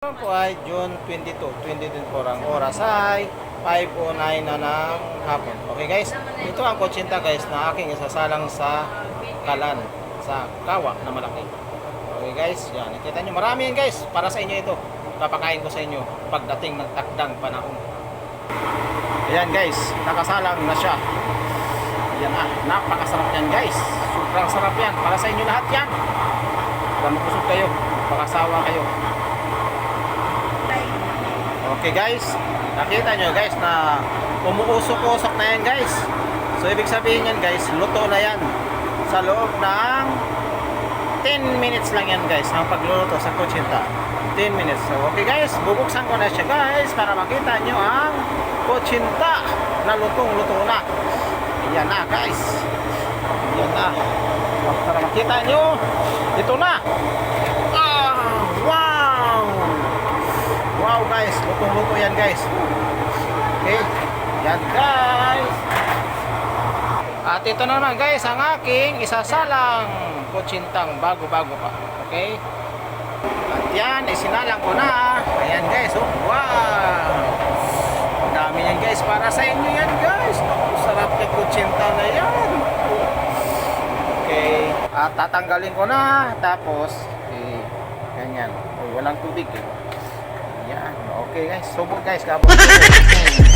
Ngayon po ay June 22, 2024. Ang oras ay 5.09 na ng hapon. Okay guys, ito ang kutsinta guys na aking isasalang sa kalan, sa kawa na malaki. Okay guys, yan. Nakita nyo, marami yan guys. Para sa inyo ito. Papakain ko sa inyo pagdating ng takdang panahon. Ayan guys, nakasalang na siya. Ayan ah, napakasarap yan guys. Sobrang sarap yan. Para sa inyo lahat yan. Para makusog kayo, pakasawa kayo. Okay guys, nakita nyo guys na umuusok-usok na yan guys. So ibig sabihin yan guys, luto na yan. Sa loob ng 10 minutes lang yan guys ang pagluluto sa kutsinta. 10 minutes. So okay guys, bubuksan ko na siya guys para makita nyo ang kutsinta na lutong-luto na. Yan na guys. Yan na. Para makita nyo, ito na. Ah, wow! Wow lutong-luto yan guys. Okay, yan guys. At ito naman guys, ang aking isasalang kutsintang bago-bago pa. Okay? At yan, isinalang ko na. Ayan guys, oh, wow! Dami yan guys, para sa inyo yan guys. Naku, sarap yung kutsinta na yan. Okay, at tatanggalin ko na. Tapos, eh, ganyan. Oh, walang tubig eh. Yan. Okay guys. Subok guys. Kapag